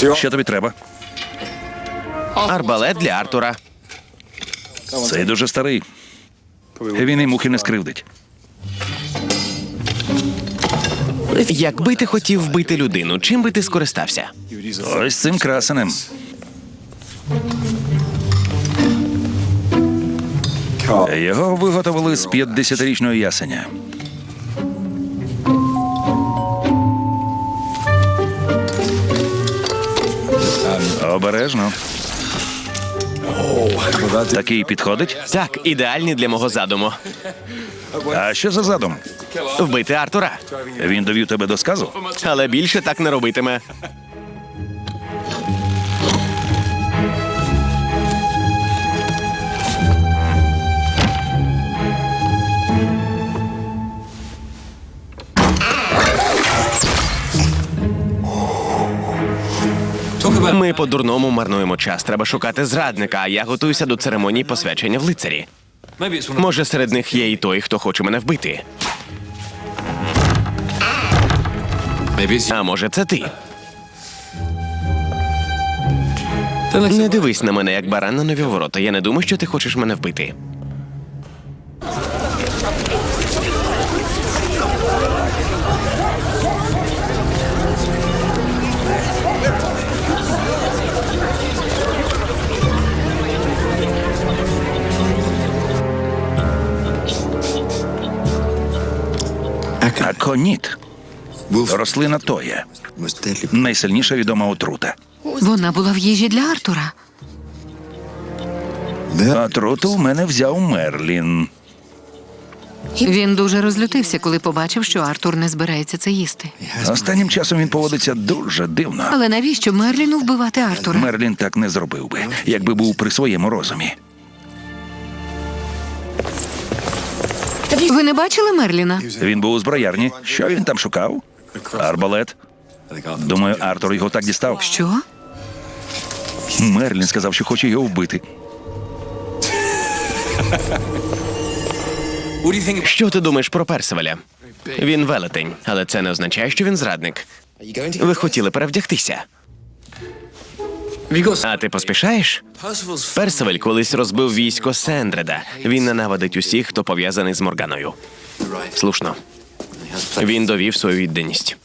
Що тобі треба? Арбалет для Артура. Цей дуже старий. Він і мухи не скривдить. Якби ти хотів вбити людину, чим би ти скористався? Ось цим красенем. Його виготовили з 50-річного ясеня. Обережно. Такий підходить. Так, ідеальний для мого задуму. А що за задум? Вбити Артура. Він довів тебе до сказу? Але більше так не робитиме. Ми по-дурному марнуємо час. Треба шукати зрадника, а я готуюся до церемонії посвячення в лицарі. Може, серед них є і той, хто хоче мене вбити. А може, це ти? Не дивись на мене як баран на нові ворота. Я не думаю, що ти хочеш мене вбити. Аконіт. Рослина Тоя. Найсильніша відома отрута. Вона була в їжі для Артура. Отруту в мене взяв Мерлін. Він дуже розлютився, коли побачив, що Артур не збирається це їсти. Останнім часом він поводиться дуже дивно. Але навіщо Мерліну вбивати Артура? Мерлін так не зробив би, якби був при своєму розумі. Ви не бачили Мерліна? Він був у зброярні. Що він там шукав? Арбалет. Думаю, Артур його так дістав. Що? Мерлін сказав, що хоче його вбити. Що ти думаєш про Персиваля? Він велетень, але це не означає, що він зрадник. Ви хотіли перевдягтися. А ти поспішаєш? Персиваль колись розбив військо Сендреда. Він ненавидить усіх, хто пов'язаний з Морганою. Слушно. Він довів свою відданість.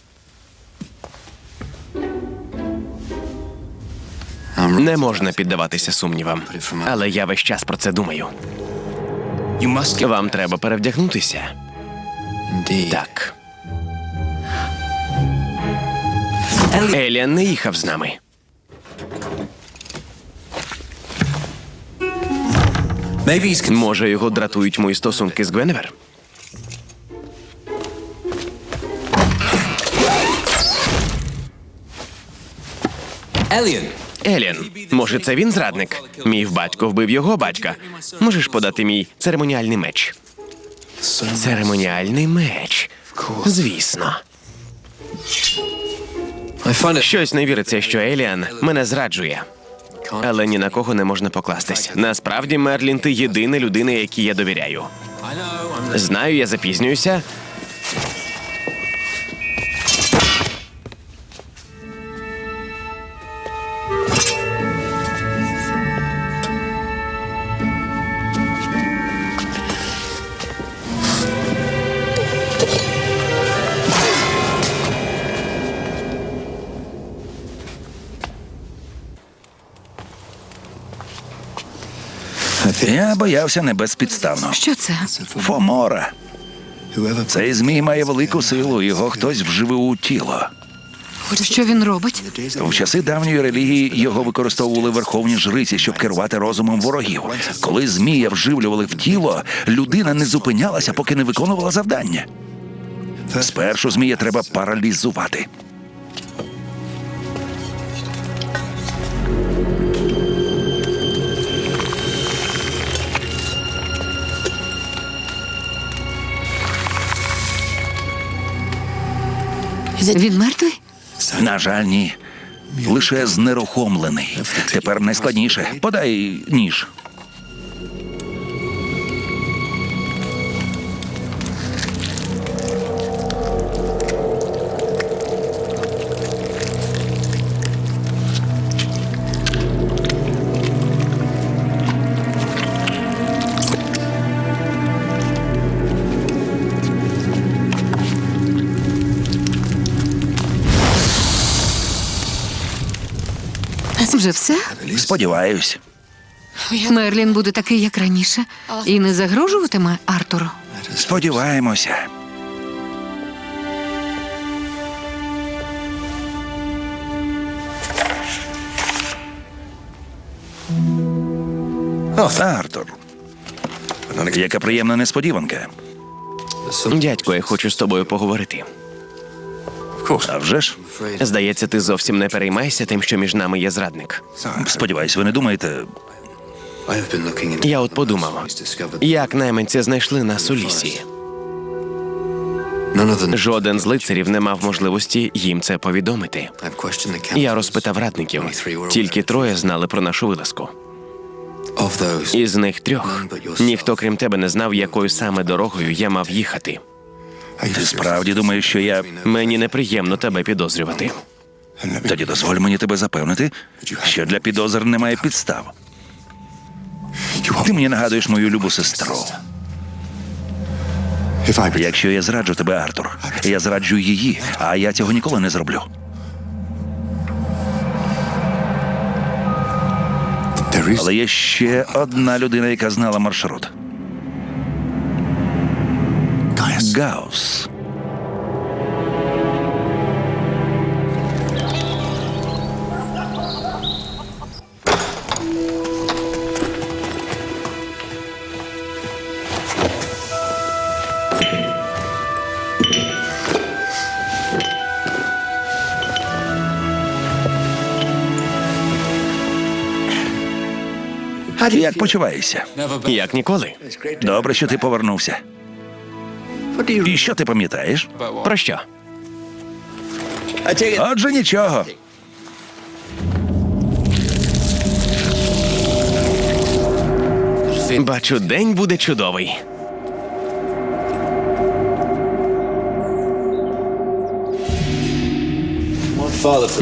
Не можна піддаватися сумнівам, але я весь час про це думаю. Вам треба перевдягнутися. Так. Еліан не їхав з нами. Може, його дратують мої стосунки з Гвеневер? Еліан, може, це він зрадник? Мій батько вбив його батька. Можеш подати мій церемоніальний меч? Церемоніальний меч. Звісно. Щось не віриться, що Еліан мене зраджує. Але ні на кого не можна покластись. Насправді, Мерлін, ти єдина людина, якій я довіряю. Знаю, я запізнююся. Я боявся не безпідставно. Що це? Фомора. Цей змій має велику силу, його хтось вживив у тіло. Що він робить? В часи давньої релігії його використовували верховні жриці, щоб керувати розумом ворогів. Коли змія вживлювали в тіло, людина не зупинялася, поки не виконувала завдання. Спершу змія треба паралізувати. Він мертвий? На жаль, ні. Лише знерухомлений. Тепер найскладніше. Подай ніж. Вже все? Сподіваюсь. Мерлін буде такий, як раніше, і не загрожуватиме Артуру. Сподіваємося. Артур. Яка приємна несподіванка. Дядько, я хочу з тобою поговорити. А вже ж? Здається, ти зовсім не переймаєшся тим, що між нами є зрадник. Сподіваюсь, ви не думаєте. Я от подумав, як найманці знайшли нас у лісі. Жоден з лицарів не мав можливості їм це повідомити. Я розпитав радників. Тільки троє знали про нашу вилазку. Із них трьох ніхто, крім тебе, не знав, якою саме дорогою я мав їхати. Ти справді думаєш, що я. Мені неприємно тебе підозрювати. Тоді дозволь мені тебе запевнити, що для підозр немає підстав. Ти мені нагадуєш мою любу сестру. Якщо я зраджу тебе, Артур, я зраджу її, а я цього ніколи не зроблю. Але є ще одна людина, яка знала маршрут. Гаус. Як почуваєшся? Як ніколи. Добре, що ти повернувся. І що ти пам'ятаєш? Про що? Отже, нічого. Бачу, день буде чудовий.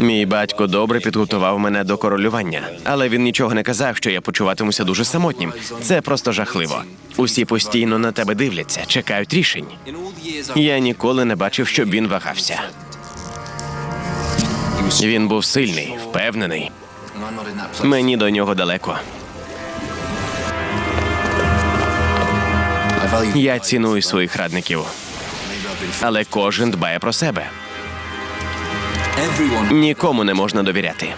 Мій батько добре підготував мене до королювання, але він нічого не казав, що я почуватимуся дуже самотнім. Це просто жахливо. Усі постійно на тебе дивляться, чекають рішень. Я ніколи не бачив, щоб він вагався. Він був сильний, впевнений. Мені до нього далеко. Я ціную своїх радників, але кожен дбає про себе. Нікому не можна довіряти.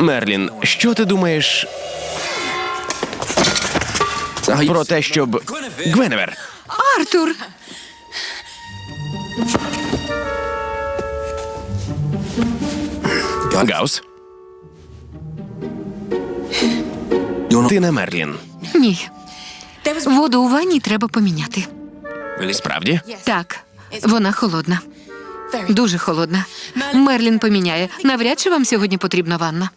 Мерлін, що ти думаєш про те, щоб Гвеневер? Артур! Гаус? Ти не Мерлін. Ні. Воду у ванні треба поміняти. Справді? Так, вона холодна. Дуже холодна. Мерлін поміняє. Навряд чи вам сьогодні потрібна ванна.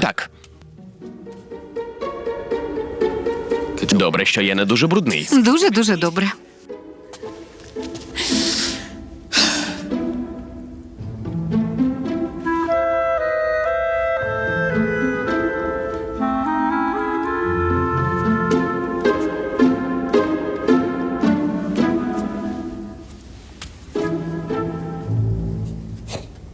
Так. Добре, що я не дуже брудний. Дуже дуже добре.